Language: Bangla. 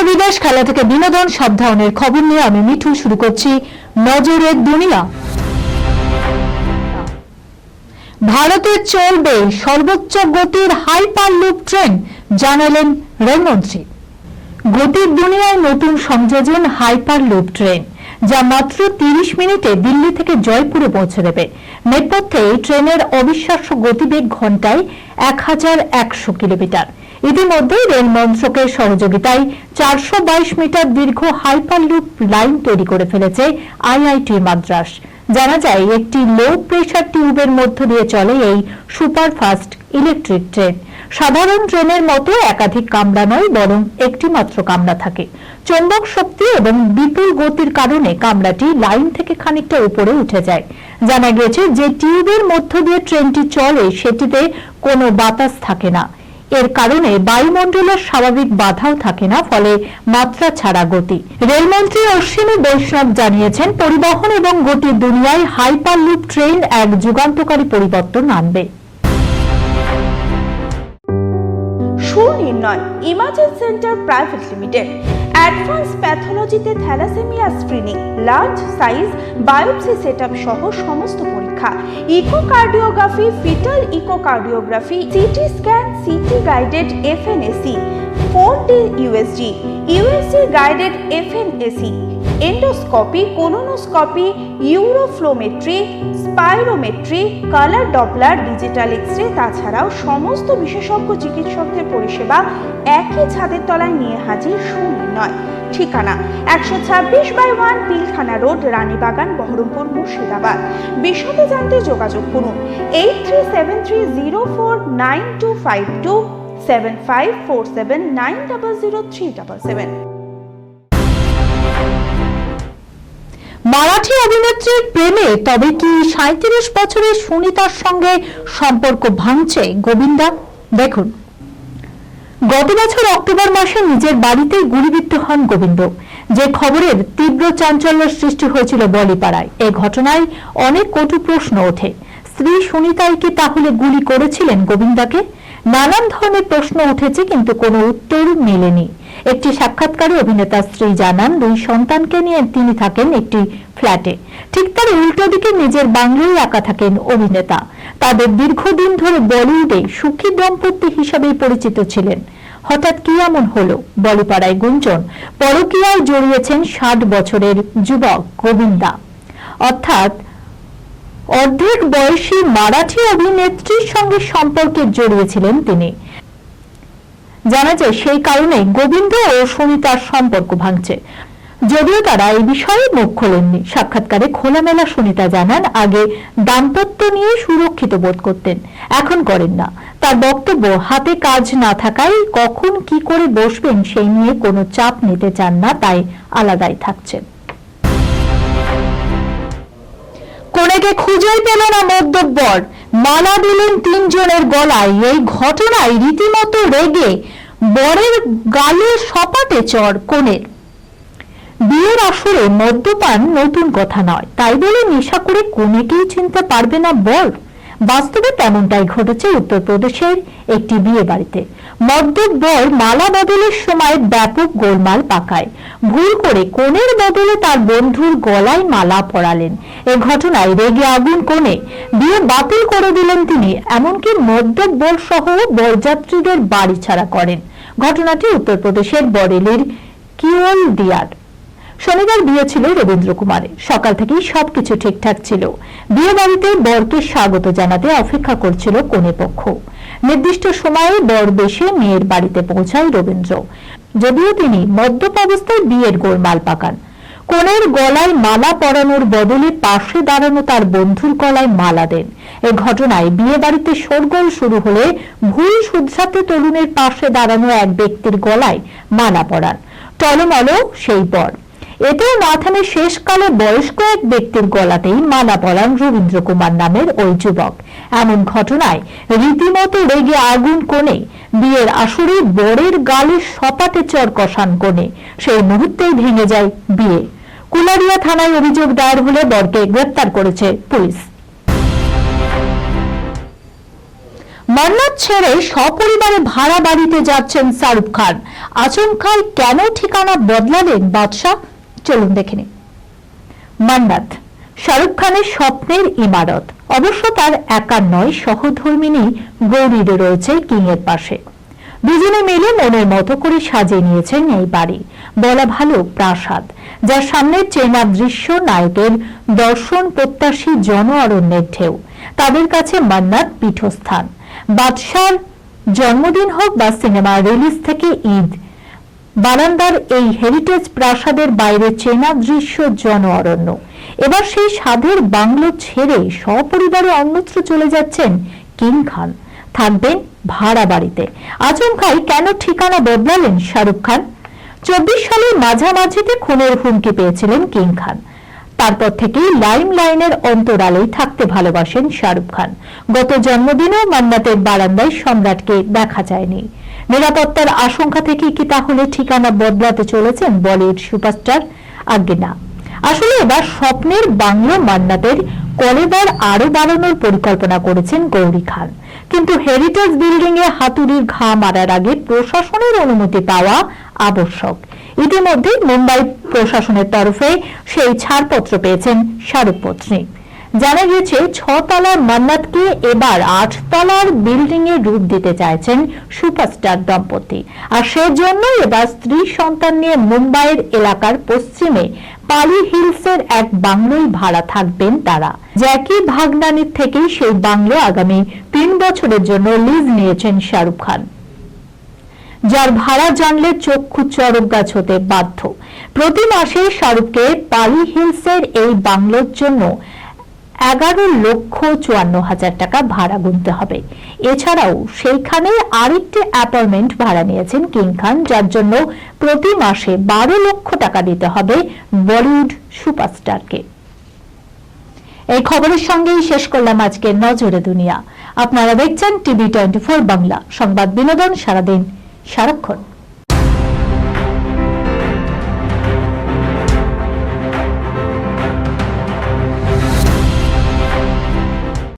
থেকে বিদেশ খেলা থেকে বিনোদন সব ধরনের খবর নিয়ে আমি মিঠু শুরু করছি নজরের দুনিয়া। ভারতে চলবে সর্বোচ্চ গতির হাইপার লুপ ট্রেন, জানালেন রেলমন্ত্রী। গতির দুনিয়ায় নতুন সংযোজন হাইপার লুপ ট্রেন, যা মাত্র তিরিশ মিনিটে দিল্লি থেকে জয়পুরে পৌঁছে দেবে। নেপথ্যে ট্রেনের অবিশ্বাস্য গতিবেগ ঘন্টায় এক হাজার একশো কিলোমিটার। ইতিমধ্যে রেল মন্ত্রকের সহযোগিতায় চারশো বাইশ মিটার দীর্ঘ হাইপার লুপ লাইন তৈরি করে ফেলেছে আইআইটি মাদ্রাস। জানা যায়, একটি লো প্রেশার টিউবের মধ্য দিয়ে চলে এই সুপারফাস্ট ইলেকট্রিক ট্রেন সাধারণ ট্রেনের মতো একাধিক কামরা নয়, বরং একটি মাত্র কামরা থাকে। চৌম্বক শক্তি এবং বিপুল গতির কারণে কামরাটি লাইন থেকে খানিকটা উপরে উঠে যায়। জানা গিয়েছে যে টিউবের মধ্য দিয়ে ট্রেনটি চলে, সেটিতে কোনো বাতাস থাকে না। এর কারণে বায়ুমণ্ডলের স্বাভাবিক বাধাও থাকে না, ফলে মাত্রা ছাড়া গতি। রেলমন্ত্রী অশ্বিনী বৈষ্ণব জানিয়েছেন, পরিবহন এবং গতির দুনিয়ায় হাইপার লুপ ট্রেন এক যুগান্তকারী পরিবর্তন আনবে। Sunirnoy imaging centre private limited. Advance প্যাথোলজিতে thalassaemia screening, large size biopsy setup সহ সমস্ত পরীক্ষা। Echocardiography, fetal echocardiography, CT scan, CT guided FNAC four D USG USG guided FNAC, endoscopy colonoscopy uroflowmetry, spirometry, colour Doppler, digital X ray তাছাড়াও সমস্ত বিশেষজ্ঞ চিকিৎসকদের পরিষেবা একই ছাদের তলায় নিয়ে হাজির সুনির্ণয়। ঠিকানা একশো ছাব্বিশ by one Pilkhana road, Ranibagan Baharampur Murshidabad বিশদে জানতে যোগাযোগ করুন eight three seven three zero four nine two five two seven five four seven nine double zero three double seven. Marathi অভিনেত্রীর প্রেমে তবে কি সাঁত্রিশ বছরের সুনিতার সঙ্গে সম্পর্ক ভাঙছে গোবিন্দা? দেখুন। গত বছর অক্টোবর মাসে নিজের বাড়িতেই গুলিবিদ্ধ হন গোবিন্দ। যে খবরের তীব্র চাঞ্চল্যের সৃষ্টি হয়েছিল বলিপাড়ায়। এ ঘটনায় অনেক কটু প্রশ্ন ওঠে। স্ত্রী সুনিতাই কি তাহলে গুলি করেছিলেন গোবিন্দাকে? নানান ধরনের প্রশ্ন উঠেছে কিন্তু কোনো উত্তর মেলেনি। একটি সাক্ষাৎকারে অভিনেতার স্ত্রী জানান, দুই সন্তানকে নিয়ে তিনি থাকেন একটি ফ্ল্যাটে। ঠিক তার উল্টো দিকে নিজের বাংলায় একা থাকেন অভিনেতা। তাদের দীর্ঘদিন ধরে বলিউডে সুখী দম্পতি হিসাবেই পরিচিত ছিলেন। হঠাৎ কি এমন হলো? বলিপাড়ায় গুঞ্জন। পরকীয়ায় জড়িয়েছেন ষাট বছরের যুবক গোবিন্দা। অর্থাৎ অর্ধেক বয়সী মারাঠি অভিনেত্রীর সঙ্গে সম্পর্কে জড়িয়েছিলেন তিনি। জানা যায় সেই কারণে গোবিন্দ ও সুনিতার সম্পর্ক ভাঙছে। যদিও তারা এই বিষয়ে মুখ খোলেননি। সাক্ষাৎকারে খোলামেলা সুনিতা জানান, আগে দাম্পত্য নিয়ে সুরক্ষিত বোধ করতেন। এখন করেন না। তার বক্তব্য, হাতে কাজ না থাকায় কখন কি করে বসবেন সেই নিয়ে কোনো চাপ নিতে চান না, তাই আলাদাই থাকছেন। কোনেকে খুঁজেই পেল না মদ্যবর মালা দিলেন তিনজনের গলায়। এই ঘটনায় রীতিমতো রেগে বরের গালে সপাটে চর কোণের বিয়ের আসরে মদ্যপান নতুন কথা নয়। তাই বলে নেশা করে কোনেকেই চিনতে পারবে না বর। বাস্তবে তেমনটাই ঘটেছে উত্তরপ্রদেশের একটি বিয়ে বাড়িতে। মদ্যপ বর মালা বদলের সময় ব্যাপক গোলমাল পাকায়। ভুল করে কোণের বদলে তার বন্ধুর গলায় মালা পরালেন। এ ঘটনায় রেগে আগুন কোণে। বিয়ে বাতিল করে দিলেন তিনি, এমনকি মদ্যপ বর সহ বরযাত্রীদের বাড়ি ছাড়া করেন। ঘটনাটি উত্তরপ্রদেশের বরেলির কিওল দিয়ার। শনিবার বিয়ে ছিল রবীন্দ্র কুমারের সকাল থেকেই সবকিছু ঠিকঠাক ছিল। বিয়ে বাড়িতে বরকে স্বাগত জানাতে অপেক্ষা করছিল কনে পক্ষ। নির্দিষ্ট সময়ে বর বেশে মেয়ের বাড়িতে পৌঁছায় রবীন্দ্র। যদিও তিনি মদ্যপ অবস্থায় বিয়ের গোলমাল পাকান। কনের গলায় মালা পরানোর বদলে পাশে দাঁড়ানো তার বন্ধুর গলায় মালা দেন। এ ঘটনায় বিয়ে বাড়িতে শোরগোল শুরু হলে ভুল শুধরাতে তরুণের পাশে দাঁড়ানো এক ব্যক্তির গলায় মালা পরান। টলমল সেই বর। এতেও না থামে শেষকালে বয়স্ক এক ব্যক্তির গলাতেই মালা পরান রবীন্দ্র কুমার নামের ওই যুবক। এমন ঘটনায় রীতিমতো রেগে আগুন কোণে, বিয়ের আসরে বরের গালে সপাটে চর কষান কোণে, সেই মুহূর্তেই ভেঙে যায় বিয়ে। কুলারিয়া থানায় অভিযোগ দায়ের হলে বরকে গ্রেপ্তার করেছে পুলিশ। মান্নাত ছেড়ে সপরিবারে ভাড়া বাড়িতে যাচ্ছেন শাহরুখ খান। আচমকায় কেন ঠিকানা বদলালেন বাদশাহ? চলুন দেখে নিন মান্নাত, শাহরুখ খানের স্বপ্নের ইমারত। অবশ্য তার একার নয়, সহধর্মিনী গৌরীর রয়েছে কিং এর পাশে। দুজনে মিলে মনের মতো করে সাজিয়ে নিয়েছেন এই বাড়ি। বলা ভালো প্রাসাদ, যার সামনে চেনা দৃশ্য, নায়কের দর্শন, প্রত্যাশী জন অরণ্যের ঢেউ। তাদের কাছে মান্নাত পীঠস্থান। বাদশার জন্মদিন হোক বা সিনেমা রিলিজ থেকে ঈদ বারান্দার এই হেরিটেজ প্রাসাদের বাইরে চেনা দৃশ্য জন অরণ্য এবার সেই স্বাদের বাংলো ছেড়ে সপরিবারে অন্যত্র চলে যাচ্ছেন কিং খান। থাকবেন ভাড়া বাড়িতে। আচমকাই কেন ঠিকানা বদলালেন শাহরুখ খান? চব্বিশ সালের মাঝামাঝিতে খুনের হুমকি পেয়েছিলেন কিং খান। তারপর থেকেই লাইম লাইনের অন্তরালেই থাকতে ভালোবাসেন শাহরুখ খান। গত জন্মদিনেও মান্নাতের বারান্দায় সম্রাটকে দেখা যায়নি। নিরাপত্তার আশঙ্কা থেকে কি তাহলে ঠিকানা বদলাতে চলেছেন বলিউড সুপারস্টার আগে না আসলে এবার স্বপ্নের বাংলো মান্নাতের কলেবার আরও বাড়ানোর পরিকল্পনা করেছেন গৌরী খান। কিন্তু হেরিটেজ বিল্ডিং এ হাতুড়ির ঘা মারার আগে প্রশাসনের অনুমতি পাওয়া আবশ্যক। ইতিমধ্যে মুম্বাই প্রশাসনের তরফে সেই ছাড়পত্র পেয়েছেন শাহরুখ পত্নী। জানা গেছে ছতলার মান্নাতকে এবার আটতলার বিল্ডিং এ রূপ দিতে চাইছেন সুপারস্টার দম্পতি। আর সেজন্য এবার স্ত্রী সন্তান নিয়ে মুম্বাইয়ের এলাকার পশ্চিমে পালি হিলসের এক বাংলোয় ভাড়া থাকবেন তারা। জ্যাকি ভাগনানির থেকেই সেই বাংলো আগামী তিন বছরের জন্য লিজ নিয়েছেন শাহরুখ খান। যার ভাড়া জানলে চক্ষু চরক গাছ হতে বাধ্য। প্রতি মাসে শাহরুখকে পালি হিলসের এই বাংলোর জন্য এগারো লক্ষ চুয়ান্ন হাজার টাকা ভাড়া গুনতে হবে। এছাড়াও সেইখানে আরেকটি অ্যাপার্টমেন্ট ভাড়া নিয়েছেন কিং খান, যার জন্য প্রতি মাসে বারো লক্ষ টাকা দিতে হবে বলিউড সুপারস্টারকে। এই খবরের সঙ্গেই শেষ করলাম আজকের নজরে দুনিয়া। আপনারা দেখছেন টিভি টোয়েন্টি ফোর বাংলা। সংবাদ বিনোদন সারাদিন সারাক্ষণ।